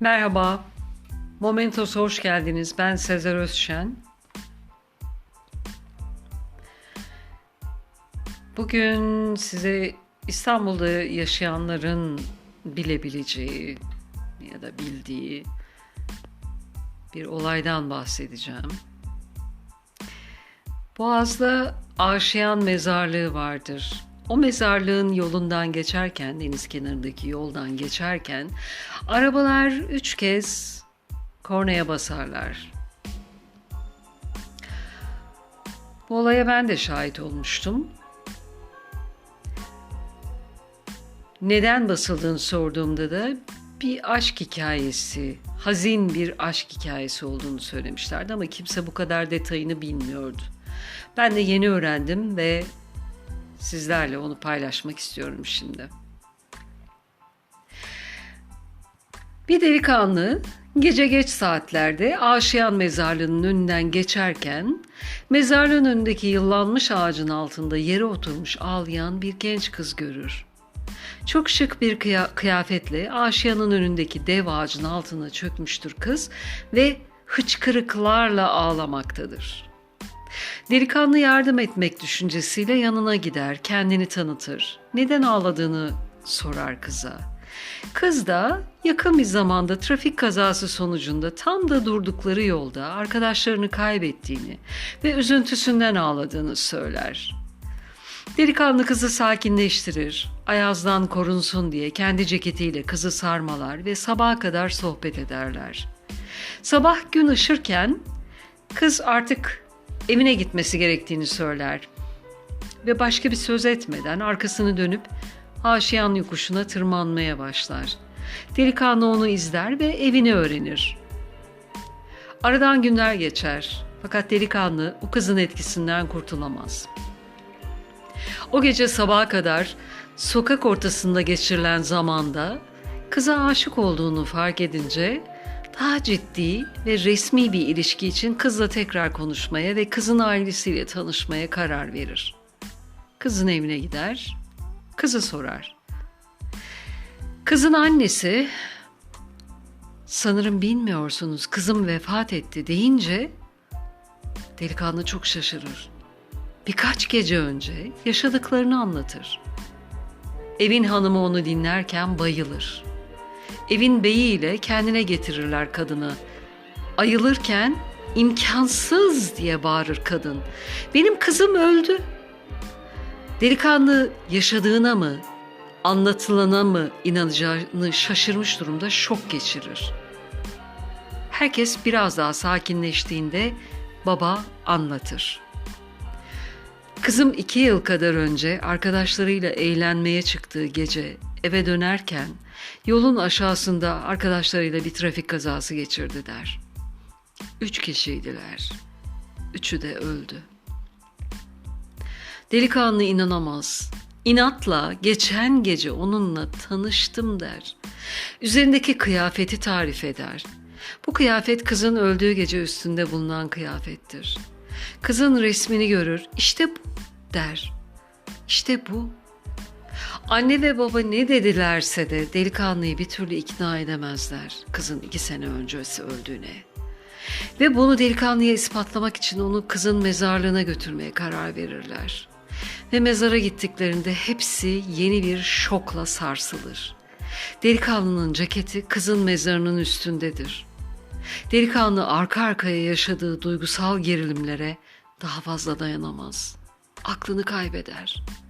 Merhaba. Momentos'a hoş geldiniz. Ben Sezer Özşen. Bugün size İstanbul'da yaşayanların bilebileceği ya da bildiği bir olaydan bahsedeceğim. Boğaz'da Aşiyan Mezarlığı vardır. O mezarlığın yolundan geçerken, deniz kenarındaki yoldan geçerken arabalar üç kez kornaya basarlar. Bu olaya ben de şahit olmuştum. Neden basıldığını sorduğumda da bir aşk hikayesi, hazin bir aşk hikayesi olduğunu söylemişlerdi ama kimse bu kadar detayını bilmiyordu. Ben de yeni öğrendim ve sizlerle onu paylaşmak istiyorum şimdi. Bir delikanlı gece geç saatlerde Aşiyan mezarlığının önünden geçerken mezarlığın önündeki yıllanmış ağacın altında yere oturmuş ağlayan bir genç kız görür. Çok şık bir kıyafetle Aşiyan'ın önündeki dev ağacın altına çökmüştür kız ve hıçkırıklarla ağlamaktadır. Delikanlı yardım etmek düşüncesiyle yanına gider, kendini tanıtır. Neden ağladığını sorar kıza. Kız da yakın bir zamanda trafik kazası sonucunda tam da durdukları yolda arkadaşlarını kaybettiğini ve üzüntüsünden ağladığını söyler. Delikanlı kızı sakinleştirir, ayazdan korunsun diye kendi ceketiyle kızı sarmalar ve sabaha kadar sohbet ederler. Sabah gün ışırken kız artık evine gitmesi gerektiğini söyler. Ve başka bir söz etmeden arkasını dönüp Haşiyan yokuşuna tırmanmaya başlar. Delikanlı onu izler ve evini öğrenir. Aradan günler geçer fakat delikanlı o kızın etkisinden kurtulamaz. O gece sabaha kadar sokak ortasında geçirilen zamanda kıza aşık olduğunu fark edince daha ciddi ve resmi bir ilişki için kızla tekrar konuşmaya ve kızın ailesiyle tanışmaya karar verir. Kızın evine gider, kızı sorar. Kızın annesi sanırım bilmiyorsunuz kızım vefat etti deyince delikanlı çok şaşırır. Birkaç gece önce yaşadıklarını anlatır. Evin hanımı onu dinlerken bayılır evin beyiyle kendine getirirler kadını. Ayılırken imkansız diye bağırır kadın. Benim kızım öldü. Delikanlı yaşadığına mı, anlatılana mı inanacağını şaşırmış durumda şok geçirir. Herkes biraz daha sakinleştiğinde baba anlatır. Kızım iki yıl kadar önce arkadaşlarıyla eğlenmeye çıktığı gece eve dönerken yolun aşağısında arkadaşlarıyla bir trafik kazası geçirdi der. Üç kişiydiler. Üçü de öldü. Delikanlı inanamaz. İnatla geçen gece onunla tanıştım der. Üzerindeki kıyafeti tarif eder. Bu kıyafet kızın öldüğü gece üstünde bulunan kıyafettir. Kızın resmini görür. İşte bu der. İşte bu Anne ve baba ne dedilerse de delikanlıyı bir türlü ikna edemezler kızın iki sene öncesi öldüğüne. Ve bunu delikanlıya ispatlamak için onu kızın mezarlığına götürmeye karar verirler. Ve mezara gittiklerinde hepsi yeni bir şokla sarsılır. Delikanlının ceketi kızın mezarının üstündedir. Delikanlı arka arkaya yaşadığı duygusal gerilimlere daha fazla dayanamaz. Aklını kaybeder.''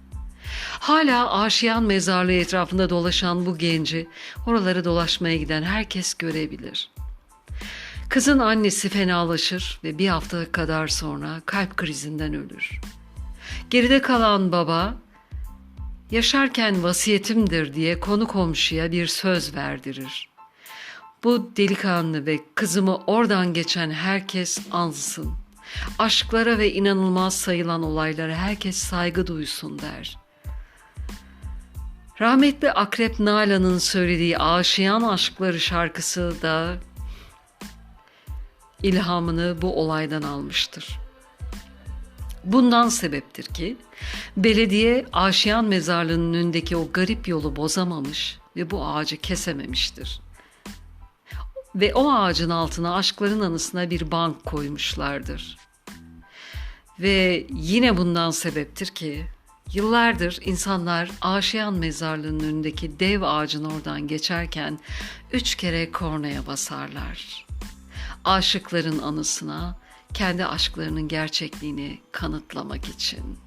Hala Aşiyan mezarlığı etrafında dolaşan bu genci oraları dolaşmaya giden herkes görebilir. Kızın annesi fenalaşır ve bir hafta kadar sonra kalp krizinden ölür. Geride kalan baba yaşarken vasiyetimdir diye konu komşuya bir söz verdirir. Bu delikanlı ve kızımı oradan geçen herkes ansın. Aşklara ve inanılmaz sayılan olaylara herkes saygı duysun der.'' Rahmetli Akrep Nalan'ın söylediği Aşiyan Aşkları şarkısı da ilhamını bu olaydan almıştır. Bundan sebeptir ki belediye Aşiyan mezarlığının önündeki o garip yolu bozamamış ve bu ağacı kesememiştir. ve o ağacın altına aşkların anısına bir bank koymuşlardır. Ve yine bundan sebeptir ki yıllardır insanlar Aşiyan mezarlığının önündeki dev ağacın oradan geçerken üç kere kornaya basarlar. Aşıkların anısına kendi aşklarının gerçekliğini kanıtlamak için.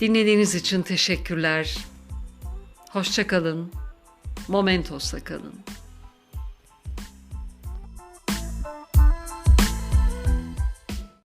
Dinlediğiniz için teşekkürler. Hoşçakalın. Momentos'la kalın.